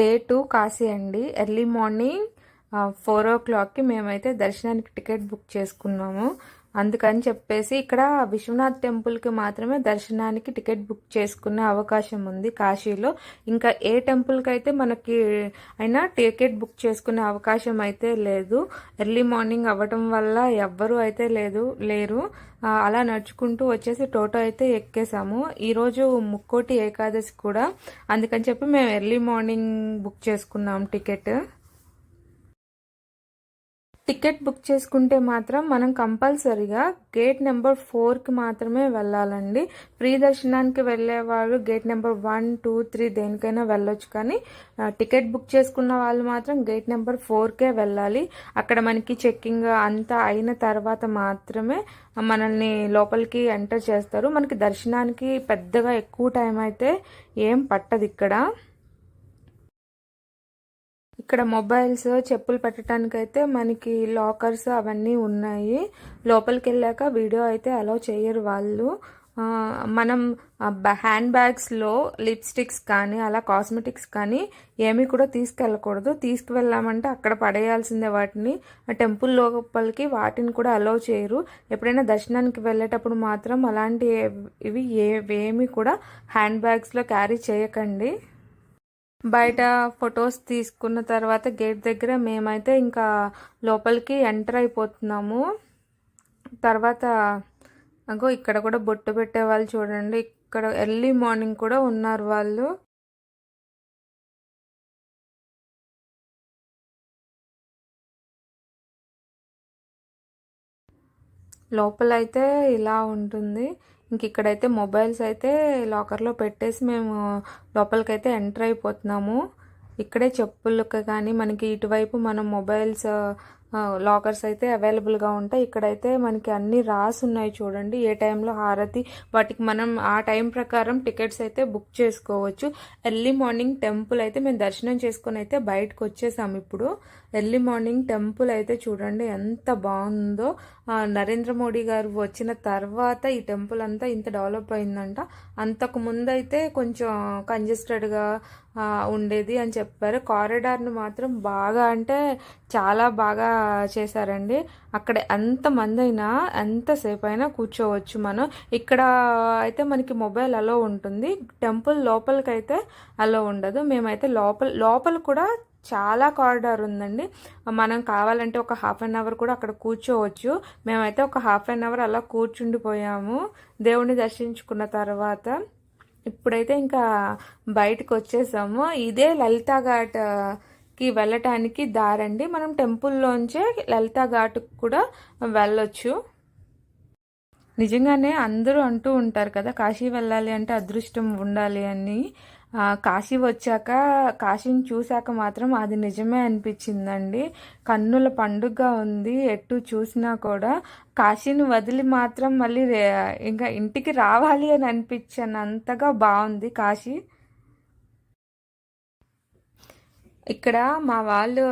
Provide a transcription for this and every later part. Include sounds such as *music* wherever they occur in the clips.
Day two Kashi అండి. Early morning four ఓ క్లాక్కి మేమైతే దర్శనానికి టికెట్ బుక్ చేసుకున్నాము. అందుకని చెప్పేసి ఇక్కడ విశ్వనాథ్ టెంపుల్కి మాత్రమే దర్శనానికి టికెట్ బుక్ చేసుకునే అవకాశం ఉంది కాశీలో. ఇంకా ఏ టెంపుల్కి అయితే మనకి అయినా టికెట్ బుక్ చేసుకునే అవకాశం అయితే లేదు. ఎర్లీ మార్నింగ్ అవ్వటం వల్ల ఎవ్వరూ అయితే లేదు లేరు. అలా నడుచుకుంటూ వచ్చేసి టోటో అయితే ఎక్కేసాము. ఈరోజు ముక్కోటి ఏకాదశి కూడా. అందుకని చెప్పి మేము ఎర్లీ మార్నింగ్ బుక్ చేసుకున్నాం టికెట్. టికెట్ బుక్ చేసుకుంటే మాత్రం మనం కంపల్సరీగా గేట్ నెంబర్ ఫోర్కి మాత్రమే వెళ్ళాలండి. ఫ్రీ దర్శనానికి వెళ్ళేవాళ్ళు gate number one two three దేనికైనా వెళ్ళొచ్చు కానీ టికెట్ బుక్ చేసుకున్న వాళ్ళు మాత్రం గేట్ నెంబర్ ఫోర్కే వెళ్ళాలి. అక్కడ మనకి చెక్కింగ్ అంతా అయిన తర్వాత మాత్రమే మనల్ని లోపలికి ఎంటర్ చేస్తారు. మనకి దర్శనానికి పెద్దగా ఎక్కువ టైం అయితే ఏం పట్టదు ఇక్కడ. ఇక్కడ మొబైల్స్ చెప్పులు పెట్టడానికి అయితే మనకి లాకర్స్ అవన్నీ ఉన్నాయి. లోపలికి వెళ్ళాక వీడియో అయితే అలౌ చేయరు వాళ్ళు. మనం హ్యాండ్ బ్యాగ్స్లో లిప్స్టిక్స్ కానీ అలా కాస్మెటిక్స్ కానీ ఏమీ కూడా తీసుకెళ్ళకూడదు. తీసుకువెళ్ళామంటే అక్కడ పడేయాల్సిందే వాటిని. టెంపుల్ లోపలికి వాటిని కూడా అలౌ చేయరు. ఎప్పుడైనా దర్శనానికి వెళ్ళేటప్పుడు మాత్రం అలాంటి ఇవి ఏవి కూడా హ్యాండ్ బ్యాగ్స్లో క్యారీ చేయకండి. బయట ఫొటోస్ తీసుకున్న తర్వాత గేట్ దగ్గర మేమైతే ఇంకా లోపలికి ఎంటర్ అయిపోతున్నాము. తర్వాత అగో ఇక్కడ కూడా బొట్టు పెట్టే వాళ్ళు చూడండి. ఇక్కడ ఎర్లీ మార్నింగ్ కూడా ఉన్నారు వాళ్ళు. లోపల అయితే ఇలా ఉంటుంది. ఇంక ఇక్కడైతే మొబైల్స్ అయితే లాకర్లో పెట్టేసి మేము లోపలికైతే ఎంటర్ అయిపోతున్నాము. ఇక్కడే చెప్పులకు కానీ మనకి ఇటువైపు మనం మొబైల్స్ లాకర్స్ అయితే అవైలబుల్గా ఉంటాయి. ఇక్కడైతే మనకి అన్ని రాసి ఉన్నాయి చూడండి. ఏ టైంలో హారతి వాటికి మనం ఆ టైం ప్రకారం టికెట్స్ అయితే బుక్ చేసుకోవచ్చు. ఎర్లీ మార్నింగ్ టెంపుల్ అయితే మేము దర్శనం చేసుకొని అయితే బయటకు వచ్చేసాము ఇప్పుడు. ఎర్లీ మార్నింగ్ టెంపుల్ అయితే చూడండి ఎంత బాగుందో. నరేంద్ర మోడీ గారు వచ్చిన తర్వాత ఈ టెంపుల్ అంతా ఇంత డెవలప్ అయిందంట. అంతకు ముందైతే కొంచెం కంజెస్టెడ్గా ఉండేది అని చెప్పారు. కారిడార్ని మాత్రం బాగా అంటే చాలా బాగా చేశారండి. అక్కడ ఎంతమంది అయినా ఎంతసేపు అయినా కూర్చోవచ్చు మనం. ఇక్కడ అయితే మనకి మొబైల్ అలో ఉంటుంది. టెంపుల్ లోపలికైతే అలో ఉండదు. మేమైతే లోపల లోపల కూడా చాలా కారిడార్ ఉందండి. మనం కావాలంటే ఒక హాఫ్ అన్ అవర్ కూడా అక్కడ కూర్చోవచ్చు. మేమైతే ఒక హాఫ్ అన్ అవర్ అలా కూర్చుండిపోయాము. దేవుణ్ణి దర్శించుకున్న తర్వాత ఇప్పుడైతే ఇంకా బయటకు వచ్చేసాము. ఇదే లలితా ఘాట్కి వెళ్ళటానికి దారండి. మనం టెంపుల్లోంచే లలితా ఘాట్కి కూడా వెళ్ళొచ్చు. నిజంగానే అందరూ అంటూ ఉంటారు కదా కాశీ వెళ్ళాలి అంటే అదృష్టం ఉండాలి అని. కాశీ వచ్చాక కాశీని చూశాక మాత్రం అది నిజమే అనిపించిందండి. కన్నుల పండుగ ఉంది ఎటు చూసినా కూడా. కాశీని వదిలి మాత్రం మళ్ళీ ఇంకా ఇంటికి రావాలి అని అనిపించనంతగా బాగుంది కాశీ. ఇక్కడ మా వాళ్ళు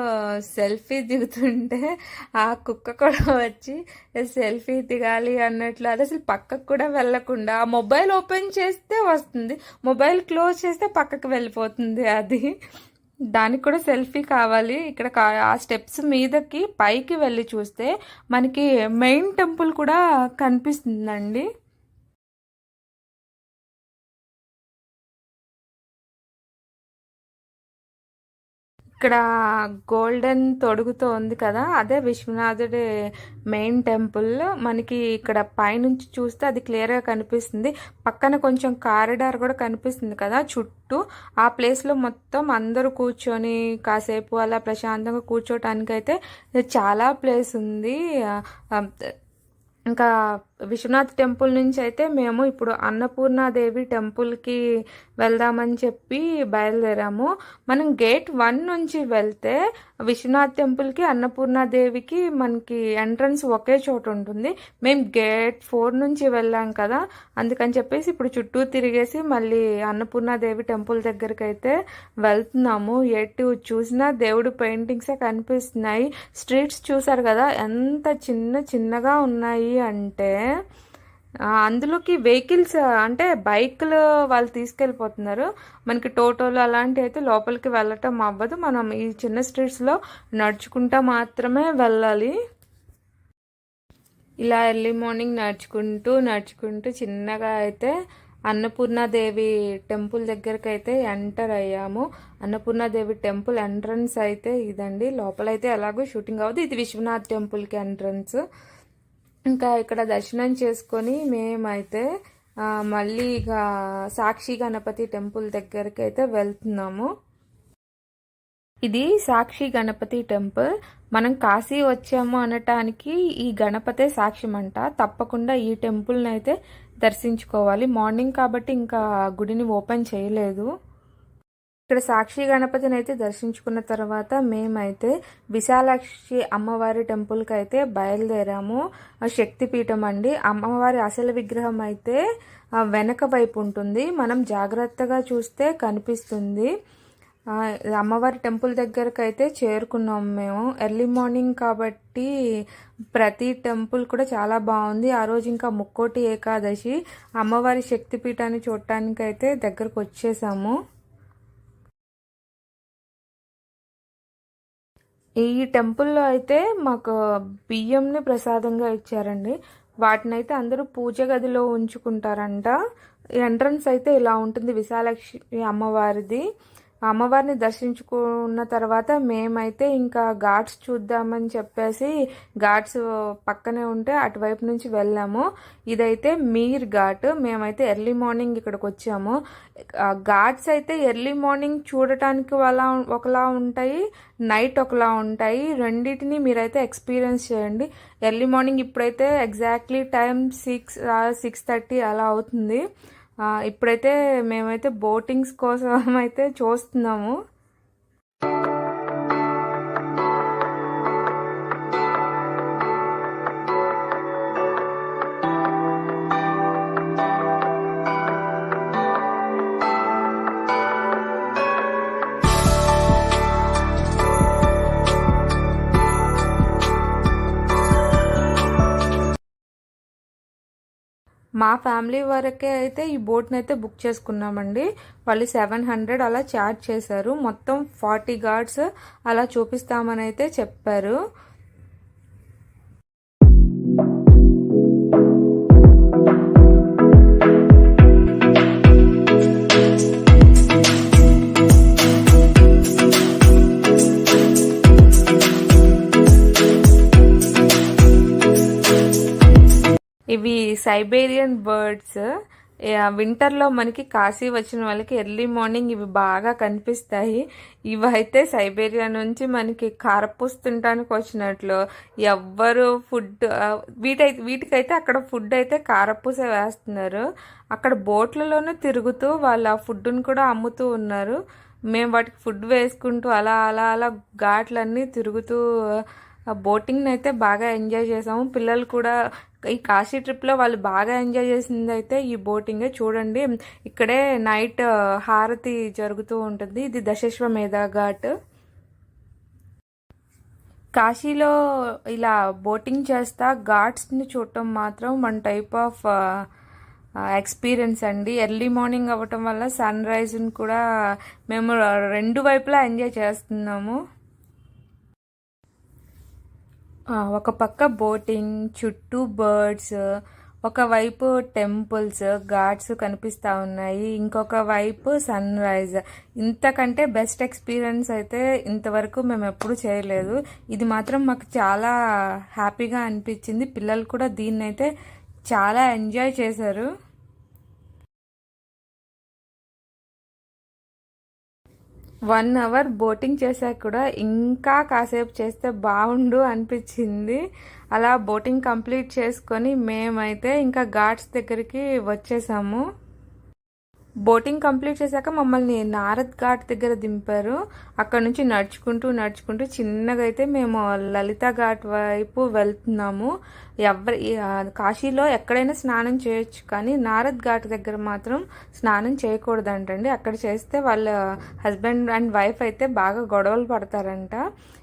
సెల్ఫీ దిగుతుంటే ఆ కుక్క కూడా వచ్చి సెల్ఫీ దిగాలి అన్నట్లు. అది అసలు పక్కకు కూడా వెళ్ళకుండా ఆ మొబైల్ ఓపెన్ చేస్తే వస్తుంది మొబైల్ క్లోజ్ చేస్తే పక్కకు వెళ్ళిపోతుంది అది. దానికి కూడా సెల్ఫీ కావాలి. ఇక్కడ కా- ఆ స్టెప్స్ మీదకి పైకి వెళ్ళి చూస్తే మనకి మెయిన్ టెంపుల్ కూడా కనిపిస్తుందండి. ఇక్కడ గోల్డెన్ తొడుగుతో ఉంది కదా అదే విశ్వనాథుడి మెయిన్ టెంపుల్. మనకి ఇక్కడ పైనుంచి చూస్తే అది క్లియర్గా కనిపిస్తుంది. పక్కన కొంచెం కారిడార్ కూడా కనిపిస్తుంది కదా చుట్టూ. ఆ ప్లేస్లో మొత్తం అందరూ కూర్చొని కాసేపు అలా ప్రశాంతంగా కూర్చోటానికి అయితే చాలా ప్లేస్ ఉంది. ఇంకా విశ్వనాథ్ టెంపుల్ నుంచి అయితే మేము ఇప్పుడు అన్నపూర్ణాదేవి టెంపుల్కి వెళ్దామని చెప్పి బయలుదేరాము. మనం గేట్ వన్ నుంచి వెళ్తే విశ్వనాథ్ టెంపుల్కి అన్నపూర్ణాదేవికి మనకి ఎంట్రన్స్ ఒకే చోట ఉంటుంది. మేము గేట్ ఫోర్ నుంచి వెళ్ళాం కదా అందుకని చెప్పేసి ఇప్పుడు చుట్టూ తిరిగేసి మళ్ళీ అన్నపూర్ణాదేవి టెంపుల్ దగ్గరికి అయితే వెళ్తున్నాము. ఎటు చూసినా దేవుడు పెయింటింగ్సే కనిపిస్తున్నాయి. స్ట్రీట్స్ చూసారు కదా ఎంత చిన్న చిన్నగా ఉన్నాయి అంటే అందులోకి వెహికల్స్ అంటే బైక్లు వాళ్ళు తీసుకెళ్ళిపోతున్నారు. మనకి టోటోలు అలాంటివి అయితే లోపలికి వెళ్ళటం అవ్వదు. మనం ఈ చిన్న స్ట్రీట్స్లో నడుచుకుంటా మాత్రమే వెళ్ళాలి. ఇలా ఎర్లీ మార్నింగ్ నడుచుకుంటూ నడుచుకుంటూ చిన్నగా అయితే అన్నపూర్ణాదేవి టెంపుల్ దగ్గరికి అయితే ఎంటర్ అయ్యాము. అన్నపూర్ణాదేవి టెంపుల్ ఎంట్రన్స్ అయితే ఇదండి. లోపలైతే ఎలాగో షూటింగ్ అవ్వదు. ఇది విశ్వనాథ్ టెంపుల్కి ఎంట్రన్స్ ఇంకా ఇక్కడ దర్శనం చేసుకొని మేమైతే మళ్ళీ ఇక సాక్షి గణపతి టెంపుల్ దగ్గరికి అయితే వెళ్తున్నాము. ఇది సాక్షి గణపతి టెంపుల్. మనం కాశీ వచ్చాము అనటానికి ఈ గణపతే సాక్ష్యం అంట తప్పకుండా ఈ టెంపుల్ని అయితే దర్శించుకోవాలి. మార్నింగ్ కాబట్టి ఇంకా గుడిని ఓపెన్ చేయలేదు. ఇక్కడ సాక్షి గణపతిని అయితే దర్శించుకున్న తర్వాత మేమైతే విశాలాక్షి అమ్మవారి టెంపుల్కి అయితే బయలుదేరాము. శక్తిపీఠం అండి. అమ్మవారి అసలు విగ్రహం అయితే వెనక వైపు ఉంటుంది. మనం జాగ్రత్తగా చూస్తే కనిపిస్తుంది. అమ్మవారి టెంపుల్ దగ్గరకు అయితే చేరుకున్నాం మేము. ఎర్లీ మార్నింగ్ కాబట్టి ప్రతి టెంపుల్ కూడా చాలా బాగుంది. ఆ రోజు ఇంకా ముక్కోటి ఏకాదశి. అమ్మవారి శక్తిపీఠాన్ని చూడటానికి అయితే దగ్గరకు వచ్చేసాము. ఈ టెంపుల్లో అయితే మాకు బియ్యంని ప్రసాదంగా ఇచ్చారండి. వాటిని అయితే అందరూ పూజ గదిలో ఉంచుకుంటారంట. ఎంట్రన్స్ అయితే ఇలా ఉంటుంది విశాలక్ష్మి అమ్మవారిది. అమ్మవారిని దర్శించుకున్న తర్వాత మేమైతే ఇంకా ఘాట్స్ చూద్దామని చెప్పేసి ఘాట్స్ పక్కనే ఉంటే అటువైపు నుంచి వెళ్ళాము. ఇదైతే మీర్ ఘాట్. మేమైతే ఎర్లీ మార్నింగ్ ఇక్కడికి వచ్చాము. ఘాట్స్ అయితే ఎర్లీ మార్నింగ్ చూడటానికి అలా ఒకలా ఉంటాయి నైట్ ఒకలా ఉంటాయి. రెండింటిని మీరైతే ఎక్స్పీరియన్స్ చేయండి. ఎర్లీ మార్నింగ్ ఇప్పుడైతే exactly time six six thirty అలా అవుతుంది. ఇప్పుడైతే మేమైతే బోటింగ్స్ కోసం *laughs* అయితే చూస్తున్నాము. మా ఫ్యామిలీ వరకే అయితే ఈ బోట్ని అయితే బుక్ చేసుకున్నామండి. వాళ్ళు సెవెన్ హండ్రెడ్ అలా ఛార్జ్ చేశారు. మొత్తం ఫార్టీ గార్డ్స్ అలా చూపిస్తామని అయితే చెప్పారు. ఇవి సైబేరియన్ బర్డ్స్. వింటర్లో మనకి కాశీ వచ్చిన వాళ్ళకి ఎర్లీ మార్నింగ్ ఇవి బాగా కనిపిస్తాయి. ఇవైతే సైబేరియా నుంచి మనకి కారపూస తింటానికి వచ్చినట్లు. ఎవ్వరు ఫుడ్ వీటైతే వీటికైతే అక్కడ ఫుడ్ అయితే కారపూస వేస్తున్నారు. అక్కడ బోట్లలోనూ తిరుగుతూ వాళ్ళు ఆ కూడా అమ్ముతూ ఉన్నారు. మేము వాటికి ఫుడ్ వేసుకుంటూ అలా అలా అలా ఘాట్లన్నీ తిరుగుతూ బోటింగ్ని అయితే బాగా ఎంజాయ్ చేసాము. పిల్లలు కూడా ఈ కాశీ ట్రిప్లో వాళ్ళు బాగా ఎంజాయ్ చేసింది అయితే ఈ బోటింగే చూడండి ఇక్కడే నైట్ హారతి జరుగుతూ ఉంటుంది. ఇది దశశ్వమేధ ఘాట్. కాశీలో ఇలా బోటింగ్ చేస్తా ఘాట్స్ని చూడటం మాత్రం వన్ టైప్ ఆఫ్ ఎక్స్పీరియన్స్ అండి. ఎర్లీ మార్నింగ్ అవ్వటం వల్ల సన్ రైజ్ని కూడా మేము రెండు వైపులా ఎంజాయ్ చేస్తున్నాము. ఒక పక్క బోటింగ్ చుట్టూ బర్డ్స్ ఒకవైపు టెంపుల్స్ ఘాట్స్ కనిపిస్తూ ఉన్నాయి. ఇంకొక వైపు సన్ రైజ్. ఇంతకంటే బెస్ట్ ఎక్స్పీరియన్స్ అయితే ఇంతవరకు మేము ఎప్పుడు చేయలేదు. ఇది మాత్రం మాకు చాలా హ్యాపీగా అనిపించింది. పిల్లలు కూడా దీన్నైతే చాలా ఎంజాయ్ చేశారు. వన్ అవర్ బోటింగ్ చేశాక కూడా ఇంకా కాసేపు చేస్తే బాగుండు అనిపించింది. అలా బోటింగ్ కంప్లీట్ చేసుకొని మేమైతే ఇంకా ఘాట్స్ దగ్గరికి వచ్చేసాము. బోటింగ్ కంప్లీట్ చేశాక మమ్మల్ని నారద్ ఘాట్ దగ్గర దింపారు. అక్కడ నుంచి నడుచుకుంటూ నడుచుకుంటూ చిన్నగా అయితే మేము లలిత ఘాట్ వైపు వెళ్తున్నాము. ఎవరి కాశీలో ఎక్కడైనా స్నానం చేయొచ్చు కానీ నారద్ ఘాట్ దగ్గర మాత్రం స్నానం చేయకూడదంటండి. అక్కడ చేస్తే వాళ్ళ హస్బెండ్ అండ్ వైఫ్ అయితే బాగా గొడవలు పడతారంట.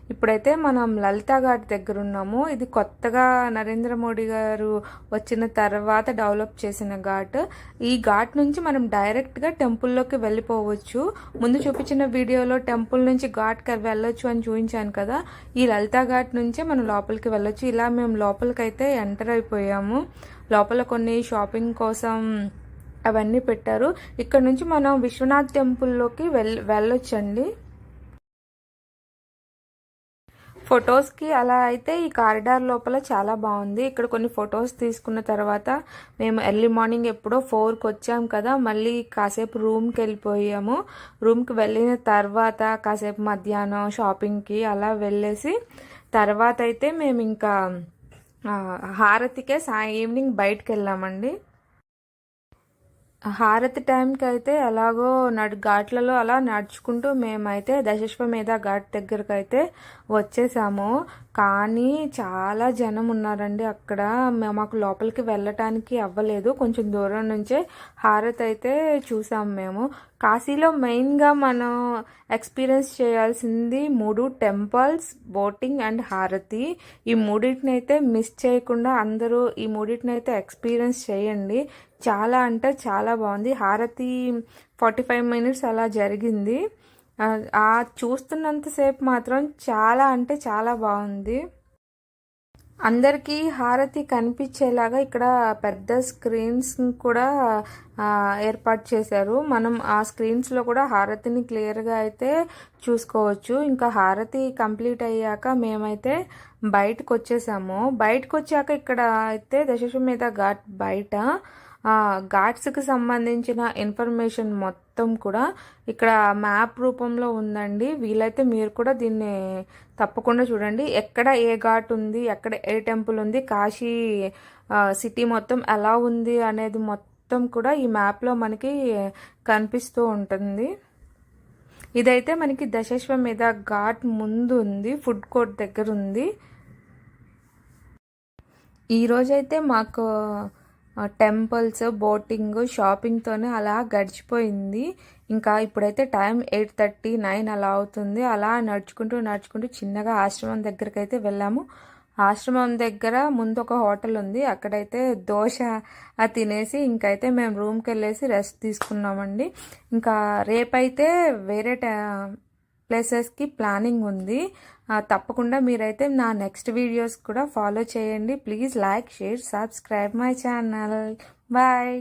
ఇప్పుడైతే మనం లలితా ఘాట్ దగ్గర ఉన్నాము. ఇది కొత్తగా నరేంద్ర మోడీ గారు వచ్చిన తర్వాత డెవలప్ చేసిన ఘాట్. ఈ ఘాట్ నుంచి మనం డైరెక్ట్గా టెంపుల్లోకి వెళ్ళిపోవచ్చు. ముందు చూపించిన వీడియోలో టెంపుల్ నుంచి ఘాట్కి వెళ్ళొచ్చు అని చూపించాను కదా. ఈ లలితా ఘాట్ నుంచే మనం లోపలికి వెళ్ళొచ్చు. ఇలా మేము లోపలికైతే ఎంటర్ అయిపోయాము. లోపల కొన్ని షాపింగ్ కోసం అవన్నీ పెట్టారు. ఇక్కడ నుంచి మనం విశ్వనాథ్ టెంపుల్లోకి వెళ్ వెళ్ళొచ్చండి. ఫొటోస్కి అలా అయితే ఈ కారిడార్ లోపల చాలా బాగుంది. ఇక్కడ కొన్ని ఫొటోస్ తీసుకున్న తర్వాత మేము ఎర్లీ మార్నింగ్ ఎప్పుడో ఫోర్కి వచ్చాం కదా మళ్ళీ కాసేపు రూమ్కి వెళ్ళిపోయాము. రూమ్కి వెళ్ళిన తర్వాత కాసేపు మధ్యాహ్నం షాపింగ్కి అలా వెళ్ళేసి తర్వాత అయితే మేము ఇంకా హారతికే సాయి ఈవినింగ్ బయటకు వెళ్ళామండి. హారతి టైంకి అయితే ఎలాగో నడు ఘాట్లలో అలా నడుచుకుంటూ మేమైతే దశశ్వమేధ ఘాట్ దగ్గరకు అయితే వచ్చేసాము. కానీ చాలా జనం ఉన్నారండి అక్కడ. మేము మాకు లోపలికి వెళ్ళటానికి అవ్వలేదు. కొంచెం దూరం నుంచే హారతి అయితే చూసాం మేము. కాశీలో మెయిన్గా మనం ఎక్స్పీరియన్స్ చేయాల్సింది మూడు టెంపుల్స్ బోటింగ్ అండ్ హారతి. ఈ మూడింటినైతే మిస్ చేయకుండా అందరూ ఈ మూడింటినైతే ఎక్స్పీరియన్స్ చేయండి. చాలా అంటే చాలా బాగుంది. హారతి ఫార్టీ ఫైవ్ మినిట్స్ అలా జరిగింది. ఆ చూస్తున్నంతసేపు మాత్రం చాలా అంటే చాలా బాగుంది. అందరికీ హారతి కనిపించేలాగా ఇక్కడ పెద్ద స్క్రీన్స్ కూడా ఏర్పాటు చేశారు. మనం ఆ స్క్రీన్స్లో కూడా హారతిని క్లియర్గా అయితే చూసుకోవచ్చు. ఇంకా హారతి కంప్లీట్ అయ్యాక మేమైతే బయటకు వచ్చేసాము బయటకు వచ్చాక ఇక్కడ అయితే దశశ్వమేధ ఘాట్ బయట. ఘాట్స్కి సంబంధించిన ఇన్ఫర్మేషన్ మొత్తం కూడా ఇక్కడ మ్యాప్ రూపంలో ఉందండి. వీలైతే మీరు కూడా దీన్ని తప్పకుండా చూడండి. ఎక్కడ ఏ ఘాట్ ఉంది ఎక్కడ ఏ టెంపుల్ ఉంది కాశీ సిటీ మొత్తం ఎలా ఉంది అనేది మొత్తం కూడా ఈ మ్యాప్లో మనకి కనిపిస్తూ ఉంటుంది. ఇదైతే మనకి దశశ్వమేధ ఘాట్ ముందు ఉంది ఫుడ్ కోర్ట్ దగ్గర ఉంది. ఈరోజైతే మాకు టెంపుల్స్ బోటింగ్ షాపింగ్తోనే అలా గడిచిపోయింది. ఇంకా ఇప్పుడైతే టైం ఎయిట్ థర్టీ నైన్ అలా అవుతుంది. అలా నడుచుకుంటూ నడుచుకుంటూ చిన్నగా ఆశ్రమం దగ్గరికి అయితే వెళ్ళాము. ఆశ్రమం దగ్గర ముందు ఒక హోటల్ ఉంది. అక్కడైతే దోశ తినేసి ఇంకైతే మేము రూమ్కి వెళ్ళేసి రెస్ట్ తీసుకున్నామండి. ఇంకా రేపైతే వేరే ప్లేసెస్కి ప్లానింగ్ ఉంది. తప్పకుండా మీరైతే నా నెక్స్ట్ వీడియోస్ కూడా ఫాలో చేయండి. Please like share subscribe my channel. Bye.